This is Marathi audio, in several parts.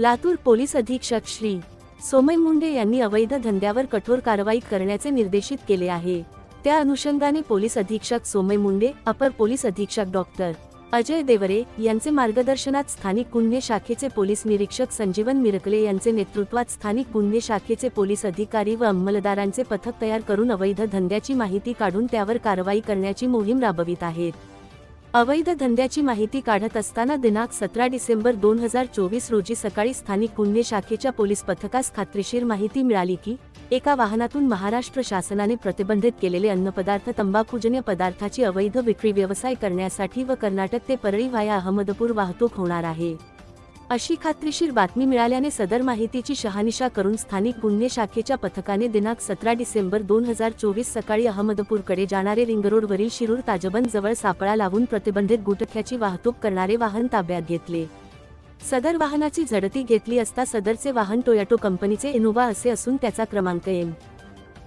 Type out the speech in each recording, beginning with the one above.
लातूर पोलीस अधीक्षक श्री सोमय मुंडे यांनी अवैध धंद्यावर कठोर कारवाई करण्याचे निर्देशित केले आहे. त्या अनुषंगाने पोलीस अधीक्षक सोमय मुंडे अपर पोलीस अधीक्षक डॉक्टर अजय देवरे यांचे मार्गदर्शनात स्थानिक गुन्हे शाखेचे पोलीस निरीक्षक संजीवन मिरकले यांचे नेतृत्वात स्थानिक गुन्हे शाखेचे पोलीस अधिकारी व अंमलदारांचे पथक तयार करून अवैध धंद्याची माहिती काढून त्यावर कारवाई करण्याची मोहीम राबवित आहेत. अवैध धंद्याची माहिती काढत असताना दिनांक सतरा डिसेंबर दोन हजार चोवीस रोजी सकाळी स्थानिक गुन्हे शाखेच्या पोलीस पथकास खात्रीशीर माहिती मिळाली की एका वाहनातून महाराष्ट्र शासनाने प्रतिबंधित केलेले अन्नपदार्थ तंबाखूजन्य पदार्थाची अवैध विक्री व्यवसाय करण्यासाठी व कर्नाटक ते परळी व्हाया अहमदपूर वाहतूक होणार आहे. अशी खात्रीशीर बातमी मिळाल्याने सदर माहितीची शहानिशा करून स्थानिक गुन्हे शाखेच्या पथकाने दिनांक सतरा डिसेंबर दोन हजार चोवीस सकाळी अहमदपूरकडे जाणारे रिंग रोडवरील शिरूर ताजबंद जवळ सापळा लावून प्रतिबंधित गुटख्याची वाहतूक करणारे वाहन ताब्यात घेतले. सदर वाहनाची झडती घेतली असता सदरचे वाहन टोयाटो कंपनीचे इनोवा असे असून त्याचा क्रमांक एम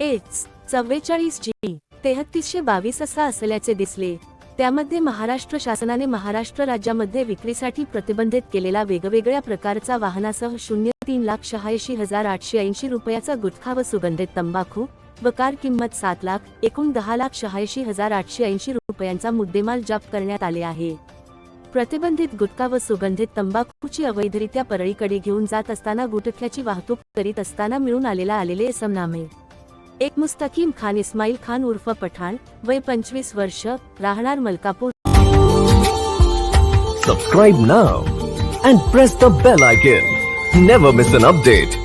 एच चव्वेचाळीस जी तेहतीसशे बावीस असा असल्याचे दिसले. त्यामध्ये महाराष्ट्र शासनाने महाराष्ट्र राज्यामध्ये विक्रीसाठी प्रतिबंधित केलेला वेगवेगळ्या प्रकारचा वाहनासह शून्य तीन लाख शहाऐंशी हजार आठशे ऐंशी रुपयाचा गुटखा व सुगंधित तंबाखू व कार किंमत सात लाख एकूण दहा लाख शहाऐंशी हजार आठशे ऐंशी रुपयांचा मुद्देमाल जप्त करण्यात आले आहे. प्रतिबंधित गुटखा व सुगंधित तंबाखूची अवैधरित्या परळीकडे घेऊन जात असताना गुटख्याची वाहतूक करीत असताना मिळून आलेला आलेले समनामे एक मुस्तकीम खान इस्माईल खान उर्फ पठाण वय पंचवीस वर्ष राहणार Malkapur Subscribe now and press the bell icon. Never miss an update.